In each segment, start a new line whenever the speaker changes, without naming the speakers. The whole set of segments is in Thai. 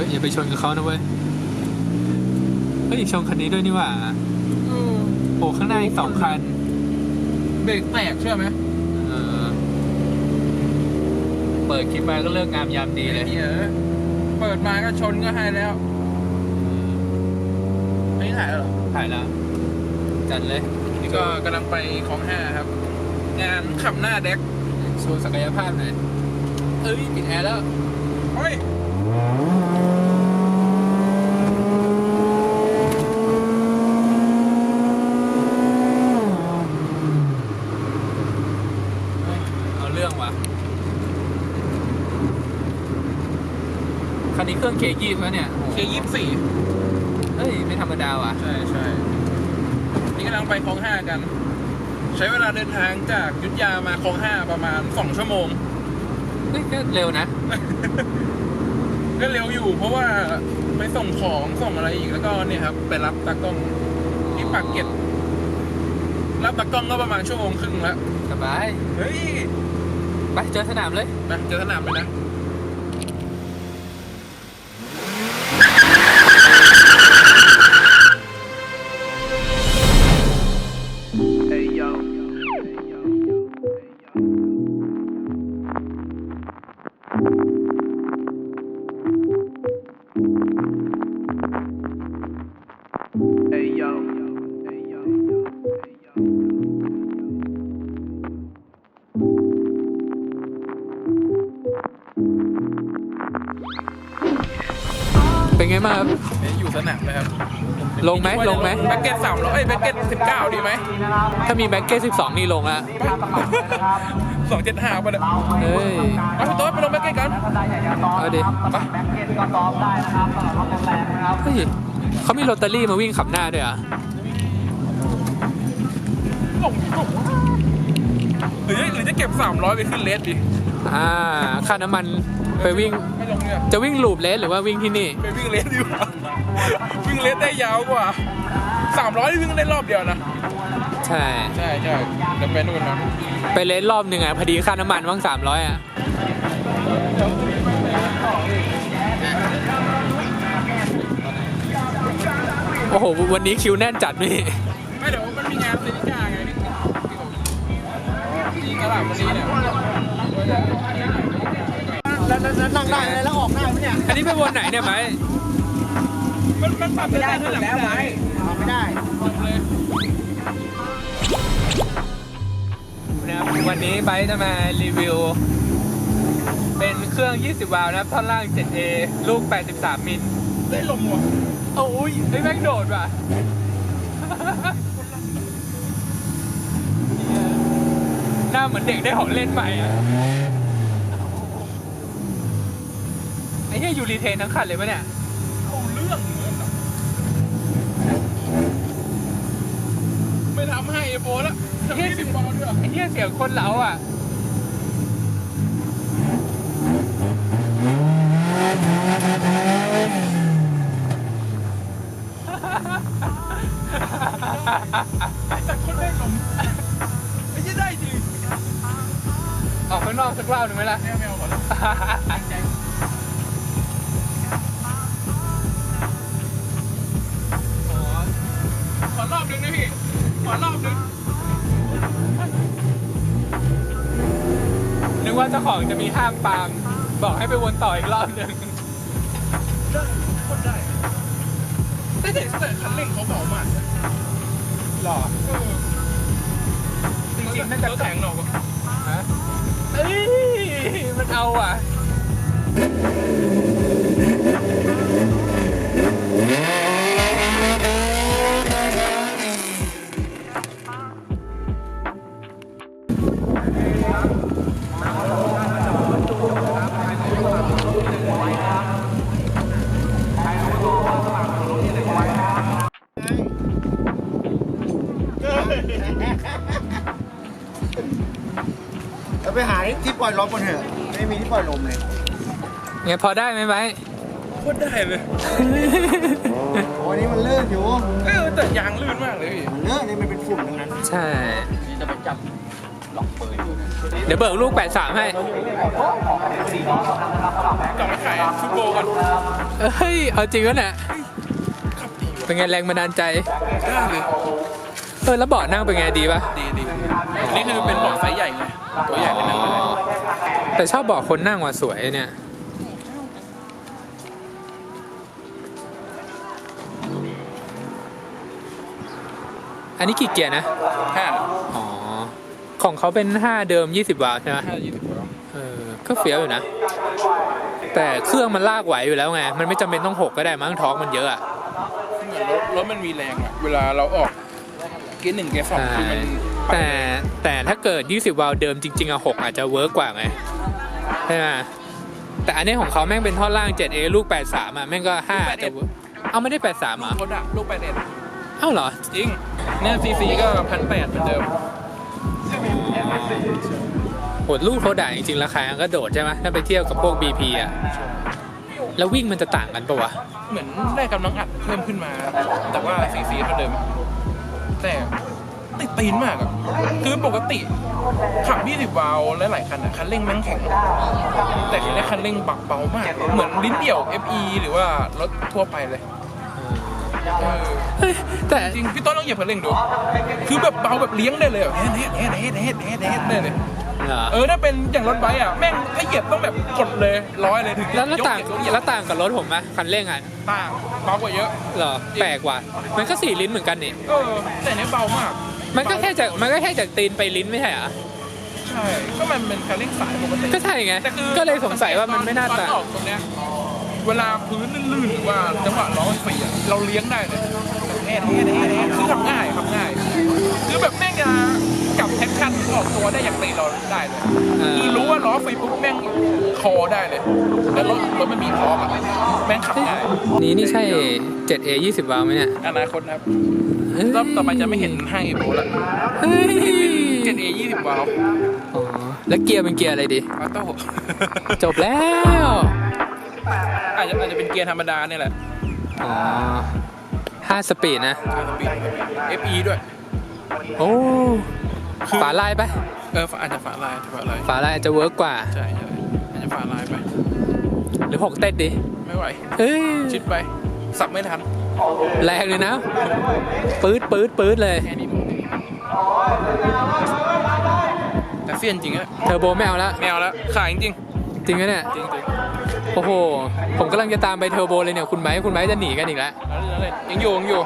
ฮ้ยอย่าไปชนกับเขานะเว้ยเฮ้ยชนคันนี้ด้วยนี่หว่า
เออ
โอ้ข้างหน้าอีกสองคัน
เบรกแตกเชื่อไหม
เออเปิดคลิปมาก็เลิกงามยามดีเลย
เหี้ยเปิดมาก็ชนก็ให้แล้วอันนี้ถ่ายแล้วเหรอ
ถ่ายแล้ว จัดเลย
นี่ก็กำลังไปของห้าครับ งานขับหน้าเด็ก
โชว์ศักยภาพหน่อยเอ้ยปิดแอร์แล้ว
เฮ้ย
เอาเรื่อง ว่ะคันนี้เครื่องเคยี่ไหมเนี่ย
เคยี่สี่
เฮ้ย ไม่ธรรมดาว่ะ
ใช่ใช่นี่กำลังไปคลองห้ากัน ใช้เวลาเดินทางจากยุทธยามาคลองห้าประมาณสองชั่วโมง
เฮ้ยก็เร็วนะ
ก็เร็วอยู่ เพราะว่าไปส่งของส่งอะไรอีกแล้วก็เนี่ยครับ ไปรับตากล้องที่ปากเกร็ดรับตากล้องก็ประมาณชั่วโมงครึ่งแล้ว
สบาย
เฮ้ย
ไปเจอสนามเลย
ไปเจอสนามเลยนะ
เป็นไงบ้างครับ
เนี่ยอยู่สนามเลยครับ
ลงไหมลงไหม
แบ็กเก็ตสามร้อยแบ็กเก็ตสิบเก้าดีไหม
ถ้ามีแบ็กเก็ต12 นี่ลงอะ
สองเจ็ดห้าไปเลย
เฮ้ย
เอาพี่โต๊ะไปลงแบ็กเก็ตกัน
เอาดิไปเฮ้ยเขามีโรตารี่มาวิ่งขับหน้าด้วยเหรอะ
ลงลงหรือหรือจะเก็บสามร้อยไปขึ้นเลสดิ
อ่าค่าน้ำมัน ไปวิ่ง
ไม่ลงเนี่ย
จะวิ่งลูปเลสหรือว่าวิ่งที่นี่
ไปวิ่งเลสดีกว่า วิ่งเลสได้ยาวกว่าสามร้อยวิ่งได้รอบเดียวนะ
ใช่
ใช่ใช่เดี๋ยวไปนู่นนะ
ไปเลสรอบหนึ่งอะ พอดีค่าน้ำมันว่าง300อะ โอ้โห วันนี้คิวแน่นจัดนี่
ไม่เดี๋ยวมันมีงานเซนิกาไงนี่ที่ตลาดวันนี้เนี่ย
นั่งได้เลยแล้วออกได้ไหมเนี่ย
อันนี้ไปวนไหนเนี่ยไหม
มันมันปรับได้ขึ้นหลังไม่ได้
ออกไม่ได้
นะครับวันนี้ไบค์จะมารีวิว เป็นเครื่อง 20 วาล์วนะครับท่อนล่าง 7A ลูก 83 มิล
ได้ลมว่ะ
โอ้ยเฮ้ยแม่งโดดว่ะหน้าเหมือนเด็กได้ของเล่นใหม่อะ ไอ้เหี้ยอยู่รีเทนทั้งคันเลยปะเนี่ย
เอาเรื่องเหมือนอะไม่ทำให้ไอ้โบแล้วทำให้สิบบอลด้วย
ไอ้เหี้ยเสียงคนเหลาอะ
แต่คนได้ลมไอ้ยี่ได้จริง
ออกข้างนอกสักรอบหนึ่งไหมล่ะ
แมวแมวก่อนแล้วใจ ของ
จะมีห้ามปรามบอกให้ไปวนต่ออีกรอบหนึ่ง
ได้คนได้แต่เด็กแต่คันเร่งเขาเบามากนะ
หรอ
เออ
จริงๆน่าจะ
รถแข็งหรอก
ฮะเอ้ยมันเอาอะ
ที่ปล่อยลมกันเถอะไม่มีที่ปล่อยลมเลย
ไงพอได้ไหมไหม
โคตรได้เลย
โอ้ยนี่มันลื่นอยู่
เออแต่ยางลื่นมากเลยพี่
มันเลอะนี่มันเป็นฝุ่นทั้งนั้น
ใช่เดี๋ยวเบิกลูก 83 ให้
กลับมาขายฟุตโบกัน
เฮ้ย เอาจริงวะเนี่ย
ขับดีว่ะ
เป็นไงแรงบันดาลใจ
ได้เลย
เออ แล้วเบาะนั่งเป็นไงดีปะ
ดีดีอันนี้คือเป็นเบาะไซส์ใหญ่ไงตัวใหญ่เป็นนั่งไปเลย
แต่ชอบเบาะคนนั่งว่ะสวยเนี่ย อันนี้กี่เกียร์นะ
ห้า
อ๋อ ของเขาเป็น5เดิม20วาล์วใช่ไหม
ห้ายี่สิบกว่า
เออ ก็เฟี้ยวอยู่นะ แต่เครื่องมันลากไหวอยู่แล้วไง มันไม่จำเป็นต้องหกก็ได้มั้งท้องมันเยอะอะ
เหมือนรถรถมันมีแรงอะเวลาเราออกเกียร์หนึ่งเกียร์สอง
ใช่
คือมัน
แต่แต่ถ้าเกิด 20 วาล์วเดิมจริง ๆอะ6อาจจะเวิร์กกว่าไงใช่ไหมแต่อันนี้ของเขาแม่งเป็นท่อล่าง 7A ลูก 83อะแม่งก็5อาจจะเวิร์กเอาไม่ได้ 83เหรอ
รถอะลูกแปดเอ็ด
เอ้าเหรอ
จริงเนี่ยซีซีก็พันแปดเหมือนเดิม
โหดลูกเขาด่าจริงๆราคาก็โดดใช่ไหมถ้าไปเทียบกับพวก BP อะแล้ววิ่งมันจะต่างกันปะวะ
เหมือนได้กำลังอัดเพิ่มขึ้นมา แต่ว่าซีซีเท่าเดิม แต่ ตีนมากอะคือปกติขับ 20 วาล์วและหลายคันอะคันเร่งแม่งแข็ง แต่คันนี้คันเร่งบักเบามาก เหมือนลิ้นเดี่ยว FE หรือว่ารถทั่วไปเลยเออ
เฮ้ยแต่
จริงพี่ต้นต้องเหยียบคันเร่งดู คือแบบเบาแบบเลี้ยงได้เลยอะแฮดแฮดแฮดแฮดแฮดแฮดแฮดได้เลย
เหรอ
เออถ้าเป็นอย่างรถไบค์อะแม่งถ้าเหยียบต้องแบบกดเลยร้อยเลยถึง
แล้วแล้วต่าง
ยกเหยียบ
แล้วต่างกับรถผมไหมคันเร่งอะ
ต่างเบากว่าเยอะ
เหรอแปลกว่ะมันก็สี่ลิ้นเหมือนกันนี่
เออแต่เนี้ยเบามาก
มันก็แค่จากมันก็แค่จากตีนไปลิ้นไม่ใช่เหรอ
ใช่ ก็มันเป็นคันเร่งสายปกติ
ก็ใช่ไง
แต่คือ
ก็เลยสงสัยว่ามันไม่น่า
ต
ต่าง
ออกตรงเนี้ยเวลาพื้นลื่นๆหรือว่าจังหวะล้อมันฟรีอะเราเลี้ยงได้เลยแฮดแฮดแฮดแฮดคือขับง่ายขับง่าย คือแบบแม่งจะกลับแท็กชั่นออกตัวได้อย่างตีเราได้เลย
เออ
คือรู้ว่าล้อฟรีปุ๊บแม่งคอได้เลยแล้วรถรถมันมีคออะแม่งขับง่าย
นี่นี่ใช่ 7A 20วาล์วไหมเนี่ย
อนาคตนะครับ
เฮ้ย
รอบต่อไปจะไม่เห็น5 e v o แล้ว
เฮ้ย
7A 20วาล์ว
อ๋อแล้วเกียร์เป็นเกียร์อะไรดี
ออโต้
จบแล้ว
อาจจะอาจจะเป็นเกียร์ธรรมดาเนี่ยแหละ
อ๋อห้าสปีดนะ
อาจจะเปลี่ยน FE ด้วย
โอ้ฝาลายไป
เอออาจจะฝาลายฝาลาย
ฝาลายอาจจะเวิร์กกว่า
ใช่ใช่อาจจะฝาลายไป
หรือหกเต้นดิ
ไม่ไหว
เฮ้ย
ชิดไป สับไม่ทัน
แรงเลยนะ ปื๊ดปื๊ดปื๊ดเลย
แค่นี้แต่เสี้ยนจริงอะ
เทอร์โบไม่เอาแล้ว
ไม่เอาแล้วขายจริง
จริงไหมเนี่ย
จริงจริง
โอ้โห ผมกำลังจะตามไปเทอร์โบเลยเนี่ย คุณไบค์คุณไบค์จะหนีกันอีกแล้ว
แล้วเลยยังอยู่ยังอยู่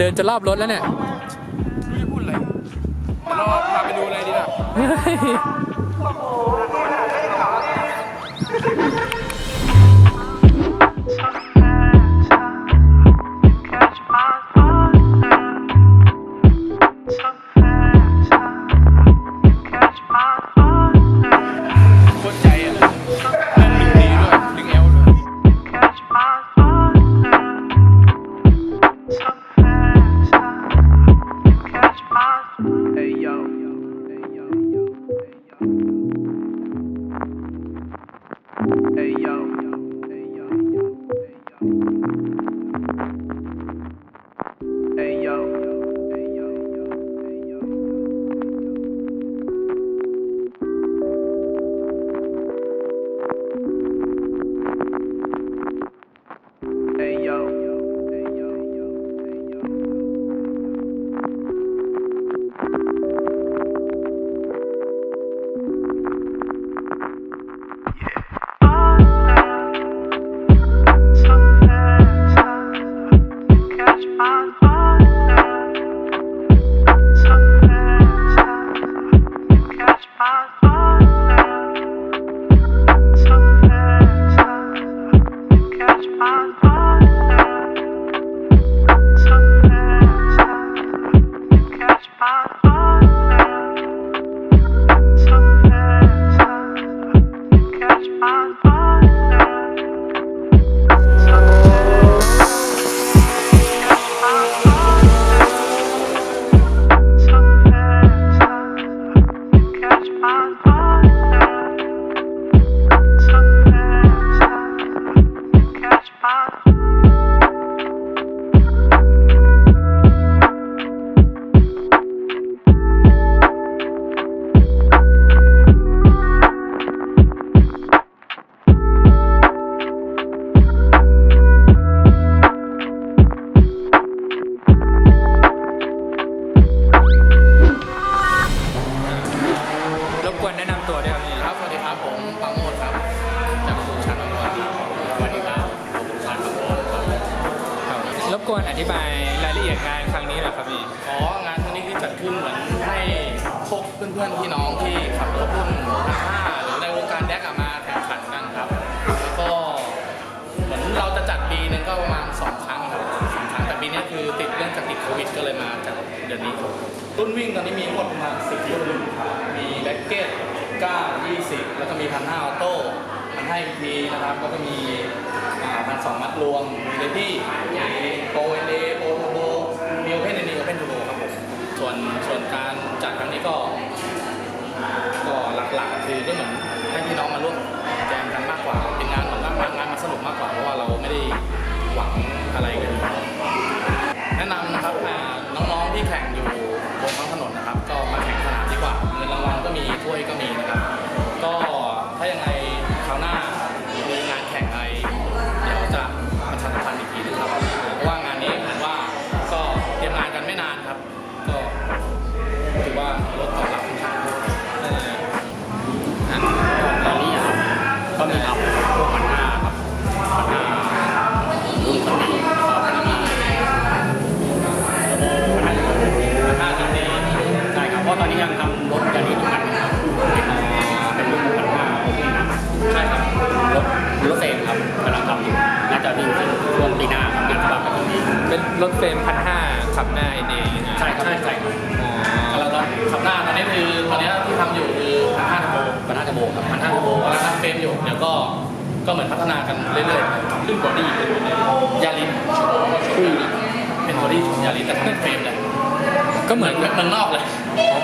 เดินจะรอบรถแล้วเนี่ย
ไม่รู้จะพูดอะไรรอพาไปดูอะไรดีล่ะ
19 20 แล้วก็มีพันห้าออโต้พันห้าอีกทีนะครับ แล้วมีพันสองมัดรวม มีเลดี้มีโปรเอเดโปโทโบมีโอเพนเอนีโอเพนทูโบครับผม ส่วนส่วนการจัดครั้งนี้ก็ ก็หลักๆ คือได้เหมือนให้พี่น้องมาร่วมแจมกันมากกว่า เป็นงานเหมือนงานงานมาสนุกมากกว่า เพราะว่าเราไม่ได้
หวัง
เป็นรถเฟรมพันห้าขับหน้าเอเน
ใช่ครับใช่ใช่ครับ
อ๋อ
เราตอนขับหน้าตอนนี้คือตอนนี้ที่ทำอยู่คือพันห้าโบ
พันห้าจะโบครับ
พันห้าโบกำลังทำเฟรมอยู่เดี๋ยวก็ก็เหมือนพัฒนากันเรื่อยๆขึ้นบอดี้เป็นยาลินเป็นบอดี้ยาลินแต่ทำเป็นเฟรมเลย
ก็เหมือน
เหมือนเมืองนอกเลย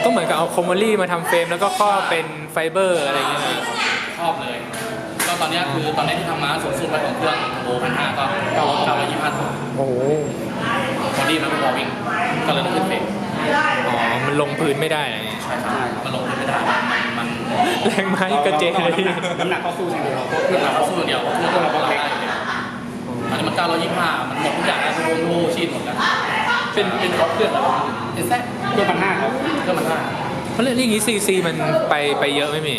ก็เหมือนกับเอาคอมโมลี่มาทำเฟรมแล้วก็ครอบเป็นไฟเบอร์อะไรอย่างเงี้ยนะ
ชอบเลยก็ ตอนนี้คือตอนนี้ที่ทำมาสูงสุดไปของเครื่องโบพันห้าก็เก้าเก้าร้อยยี่สิบห้าตัว
โอ้โห
บอดี้มันเป็นบอวิ่งก็เลยต้องขึ้นเฟรม
อ๋อ มันลงพื้นไม่ได้อะไรอย่างเงี้ย
ใช่ครับมันลงไม่ได้มัน
แรงไม้กระเจเลย
น้ำหนักเข้าสู้อย่างเดียวเพราะเครื่อง
เรา
เรา
สู้อย่างเดียวเครื่องเราก็ได้อย่างเดียวอันนี้มันเก้าร้อยยี่สิบห้ามันหมดทุกอย่างแล้วทุกวงทุกชีดหมดแล้วเป็นเป็นรถเครื่องอะไรเอสแซ
เครื่องพันห้าครับ
เครื่องมันห้า
เพราะเรื่องอย่างนี้ซีซีมันไปไปเยอะไหม่มี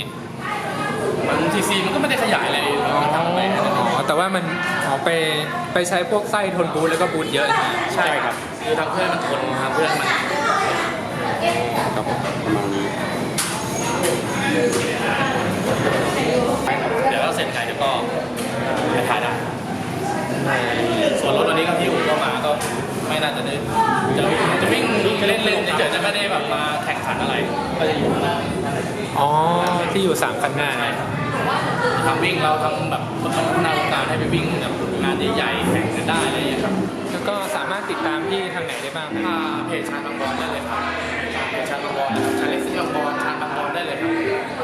มันทีซีมันก็ไม่ได้ขยายอะไรมันทำไปแค่นั้นเอง
อ๋อแต่ว่ามันอ๋อไปไปใช้พวกไส้ทนบูทแล้วก็บูทเยอะใช่ไหม
ใช่ครับ คือทำเพื่อให้มันทนทำเพื่อให้มัน
ครับประมาณนี้
เดี๋ยวเราเสร็จไงเดี๋ยวก็ไปถ่ายได้ส่วนรถวันนี้ก็ที่อู่ก็มาก็ ไม่น่าจะได้จะจะวิ่งเล่นเล่นๆเฉยๆจะไม่ได้แบบมาแข่งขันอะไร ก็จะอยู่ข้างหน้า
อ๋อ ที่อยู่สามคันหน้านะ
ทำวิ่งเราทำแบบพัฒนาวงการให้ไปวิ่งแบบงานใหญ่ๆแข่งกันได้อะไรอย่างเงี้ยครับ
แล้วก็สามารถติดตามที่ทางไหนได้บ้างครับ
ถ้าเพจชาญบางบอลได้เลยครับเพจชาญบางบอลนะครับชาญเลสซิ่งบางบอลชาญบางบอลได้เลยครับ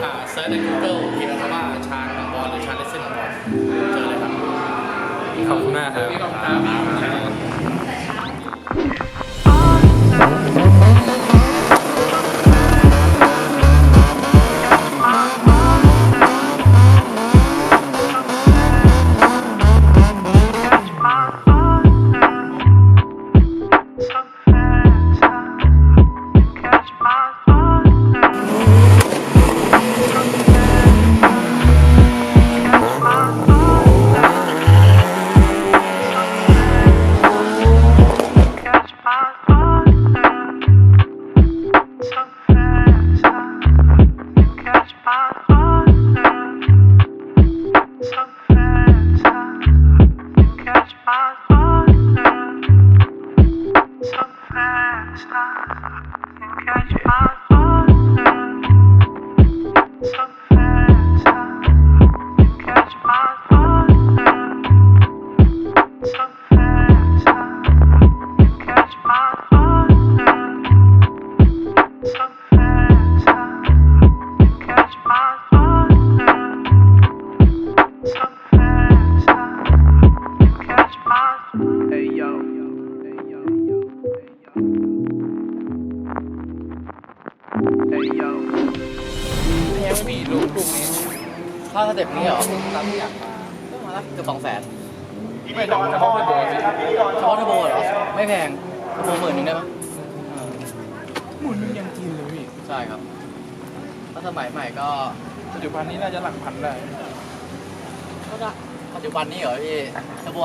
อ่าเซิร์ชใน Google พิมพ์คำว่าชาญบางบอลหรือชาญเลสซิ่งบางบอลเจอเลยครับ
ขอบคุณมากครับ
นี่ก็ครับ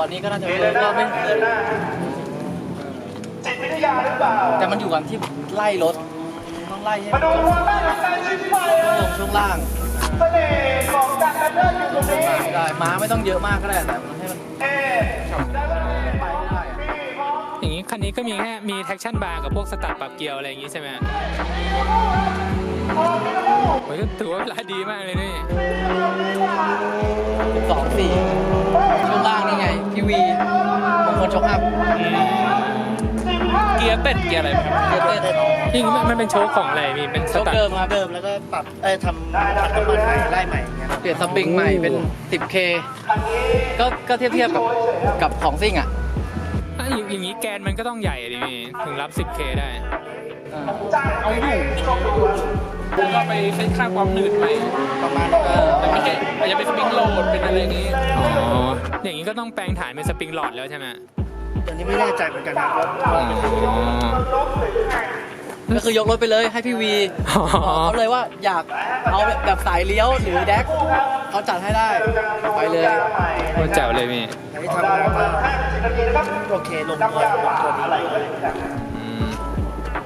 วนี้ก็น่า
จะเวิร์กรอบนึ
จิตวิทยาหรือ
เปล่าแต่มันอยู่กันที่ไล่รถต้องไล่ให้มาดูควาแม่นของกา
รชิมไป
ลงช่วงล่างเสน่ห์ของการกระเดินอยู่ตรง
นี้ได้มาไม่ต้องเยอะมากก็ได้แต่มัให้มันเอ
อย่างนี้คันนี้ก็มีแค่มีแท็กชั่นบาร์กับพวกสตาร์ปรับเกียร์อะไรอย่างนี้ใช่ไหม โอ้ยก็ถือว่าเวลาดีมากเลยนี่
สองสี่ช่วงล่างนี่ไง พี่วีบางคนชกอัพ
เกียร์เต้นเกียร์อะไรไหมครับ
เต้นเต้น
นี่มันมันเป็นโชว์ของอะไรมีเป็นส
ชก
ตาร์
เดิมมา
เดิมแล้วก็ปรับเอ้ยทำขัดน้ำมันใหม่ไล่ใหม่อย่างเงี้ย
เปลี่ยนสปริงใหม่เป็น 10K ก็ก็เทียบเทียบกับกับของซิ่งอะ
อะอย่างอย่างนี้แกนมันก็ต้องใหญ่ดิพี่ถึงรับ 10K ได้
เออ
เอาอยู่ ผมก็ไปเซ็ตค่าความหนืดใหม่
ประมาณ
เออ
แต่ไม่ใช่อาจจะเป็นสปริงโหลดเป็นอะไรอย่างงี้
อ๋อ อย่างนี้ก็ต้องแปลงฐานเป็นสปริงหลอดแล้วใช่ไหม
ตัวนี้ไม่แน่ใจเหมือนกันนะ
อ๋อ
ก็คือยกรถไปเลยให้พี่วี
อ๋อ
บอกเขาเลยว่าอยากเอาแบบสายเลี้ยวหรือแดกเขาจัดให้ได้ไปเลย
โคตรแจ๋วเลยพี่
อันนี้ทำแล้วก็โอเคลงตัวลงตัวนี้
อืม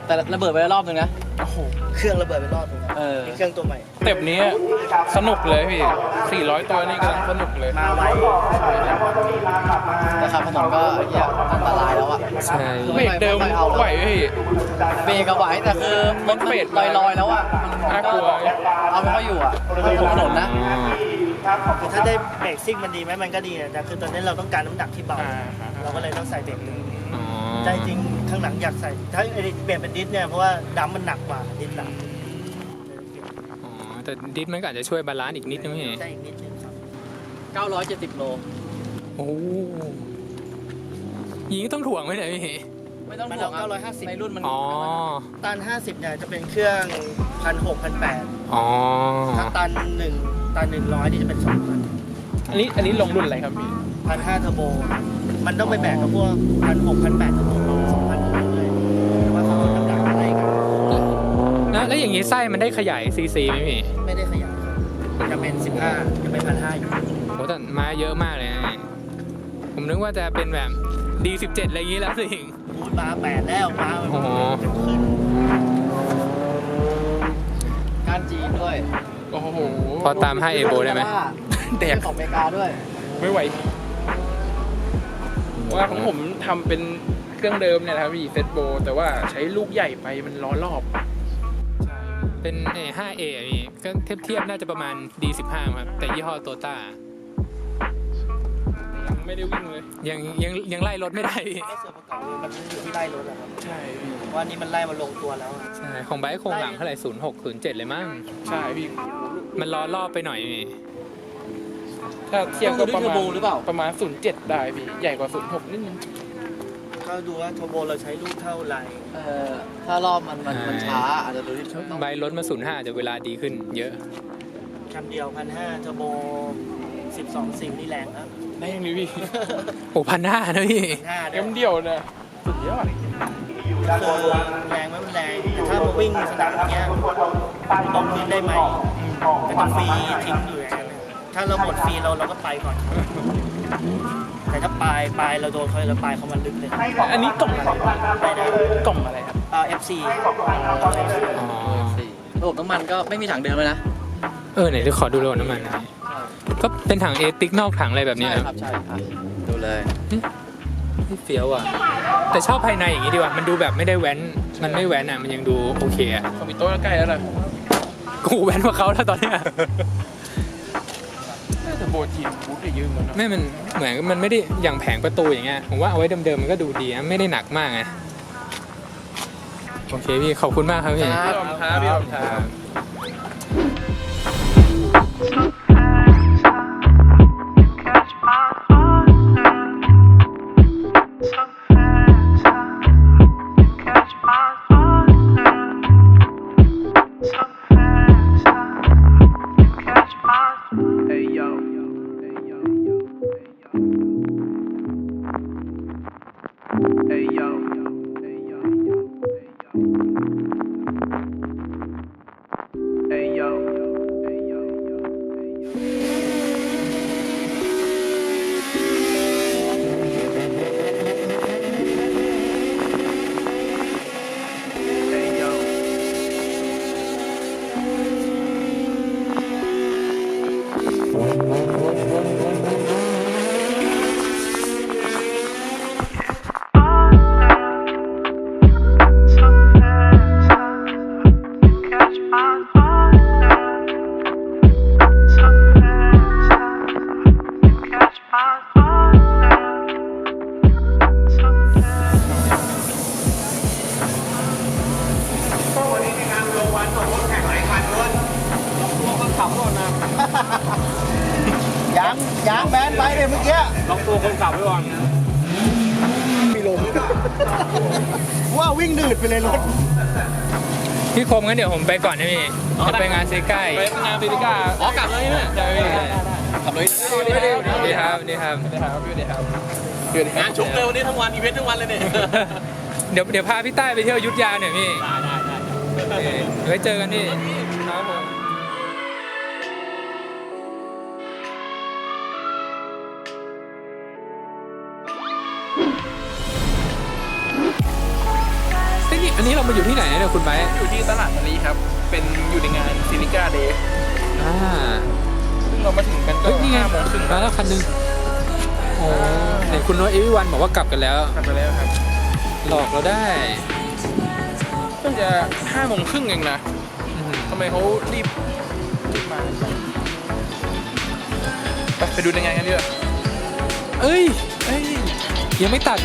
แต่ระเบิดไปแล้วรอบหนึ่งนะ
โอ้โห
เครื่องระเบิดไปรอบหนึงนะ
เออ
นี่เครื่องตัวใหม่
เต็บนี้สนุกเลยพี่ 400 ตัวนี่กำลังสนุกเลย
มาไว
แต่ขับถนนก็ไอ้เหี้ยอันตรายแล้วอะ
ใช่
เบรกเดิม
ไม่ค่อยเอาแล้ว
ไหวพี่
เบรกก็ไหวแต่คือรถมัน
เบรก
ลอยๆแล้วอะมัน
น่ากลัว
เอาไม่ค่อยอยู่อะบนถนนนะ
อ๋อ
คือถ้าได้เบรกซิ่งมันดีไหมมันก็ดีนะแต่คือตอนนี้เราต้องการน้ำหนักที่เบา
อ่าฮะ
เราก็เลยต้องใส่เบรกเลย
อ๋อ
ใจจริง ข้างหลังอยากใส่ ถ้าไอ้เปลี่ยนเป็นดิสเนี่ยเพราะว่าดัมมันหนักกว่าดิสหลัง
อ๋อแต่ดิสมันก็อาจจะช่วยบาลานซ์อีกนิดนึงพี่
ได้อีกนิดนึงครับ
970 โล
โอ้อยางนี้ต้องถ่วงไหมเนี่ยพี่
ไม่ต้อง
มัน
ห่ว
เอา
งอะ
950
ในรุ่นมัน
อ๋อ
ตัน 50เนี่ยจะเป็นเครื่องพันหกพันแปด
อ๋อ
ถ้าตันหนึ่งตันหนึ่งร้อยนี่จะเป็นสองพัน
อันนี้อันนี้ลงรุ่นอะไรครับพี่
พันห้าเทอร์โบ มันต้องไปแบกกับพวกพันหกพันแปดเทอร์โบ แล้
วแล้วอย่างนี้ไส้มันได้ขยายซีซีไหมพี่
ไม่ได้ขยับครับจะเป็นสิบห้าจะเป็นพันห้าอยู่
โหแต่มาเยอะมากเลยนะนี่ผมนึกว่าจะเป็นแบบ D17 อะไรอย่างนี้แล้วสิ
พูดมาแปดแล้วมา
โอ้โห
ขึ้น
การจีนด้วย
โอ้โห
พอตาม5เอโบได้ไหม
แดก
ของอเมริกาด้วย
ไม่ไหวว่าของผมทำเป็นเครื่องเดิมเนี่ยนะครับพี่เซตโบ แต่ว่าใช้ลูกใหญ่ไปมันล้อรอบ
เป็นเอ 5A อะพี่ก็เทียบเทียบน่าจะประมาณ D15 ครับ แต่ยี่ห้อโตต้า
ยังไม่ได้วิ่งเลย
ยังยังยังไล่รถไม่ได้พี่
ก็ส่วนประกอบคือมันอยู่ที่ไล่รถอะครับ
ใช่พี่
เพราะว่านี่มันไล่มาลงตัวแล้วอะ
ใช่ของไบค์โครงหลังเท่าไหร่06 07 เลยมั้ง
ใช่พี่
มันล้อรอบไปหน่อยพี่
ถ้าเทียบก็ประ
ต้องดูด้วยเทอร์โบ
มาณ
หรือเปล่า
ประมาณ 07 ได้พี่ ใหญ่กว่า 06นิดนึง
ก็ดูว่าโทโบเราใช้ลูกเท่าไหร่
เออถ้ารอบมันมันมันช้าอาจจะดูที่ต้อง
ไบค์รถมา05อาจจะเวลาดีขึ้น เยอะ
คำเดียวพันห้าเทอร์โบสิบสองซิงนี่แรงนะ
แรงเลยพี่
โอ้พันห้านะพี่
ห้า
เอ็มเดียวนะสุดยอด
คือแรงไหมมันแรงแต่ถ้ามาวิ่งสนามเนี้ยลงพื้นได้ไหมก็ต้องฟรีทิ้งอยู่อย่างนั้นนะถ้าเราหมดฟรีเราเราก็ไปก่อน แต่ถ้าปลายปลายเราโดนเขาเราปลายเขามันลึกเลย
อันนี้กล่องอะไร
ไม่ได้
กล่องอะไรครับ
อ่า FC
อ๋อ
สี่ระบบน้ำมันก็ไม่มีถังเดิมเลยนะ
เออไหนจะขอดูโลน้ำมันหน่อยก็เป็นถังเอติกนอกถังอะไรแบบนี้
ใช่
นะครับ
ใช่อะดูเลย
ที่เฟี้ยวอะ แต่ชอบภายในอย่างนี้ดีกว่า มันดูแบบไม่ได้แว้น มันไม่แว้นอะ มันยังดูโอเคอะ
คอมพิวเตอร์ใกล้แล้วนะ
กูแว้นกว่าเขาแล้วตอนเนี้ย
น่าจะ โบทีมบูธได้เยอะเหมือนกันนะ
ไม่มันเหมือนมันไม่ได้อย่างแผงประตูอย่างเงี้ยผมว่าเอาไว้เดิมๆมันก็ดูดีนะไม่ได้หนักมากไงโอเคพี่ขอบคุณมากครับพี่
พี่อมท้าพี่อมท้า
Catch า
งยางแบนไปเลยเมื่อกี้
ลองตัวคนขับไว้ก่อน
มีลมว่าวิ่งดืดไปเลยรถ
พี่คมงั้นเดี๋ยวผมไปก่อนนะพี่จะไปงานเซก้า
ไปงานฟิลิก้า
อ๋อกลับเลยเนี่ย
ใช่ไหม
กลับเลย
สวัสดีครับสวัสดีครับ
สวัสดีครับสวัสดีครับสวัสดีค
งา
รับ
นชุกเลยวันนี้ทั้งวันอีเวนต์ทั้งวันเลยเนี่ย
เดี๋ยวเดี๋ยวพาพี่ใต้ไปเที่ยวอยุทธยาหน่อยพี่
ได้ได้ได้
โอเคเดี๋ยวไว้เจอกันพี่ อันนี้เรามาอยู่ที่ไหนเนี่ยคุณไบร์ท
อยู่ที่ตลาดมะลิครับ เป็นอยู่ในงานฟิลิก้าเดย์
อ่า
ซึ่งเรามาถึงกันก็
เฮ้ยนี่ไง
ห้าโมงครึ่ง
มาแล้วคันหนึงโอ้ไหนคุณโน้ตเอวิวันบอกว่ากลับกันแล้ว
ทำไปแล้วครับ
หลอกเราได้
เพิ่งจะห้าโมงครึ่งเองนะ
อื้อหือ
ทำไมเขารีบรีบมาไปไปดูในงานกันดีกว่า
เอ้ยเอ้ยยังไม่ตัด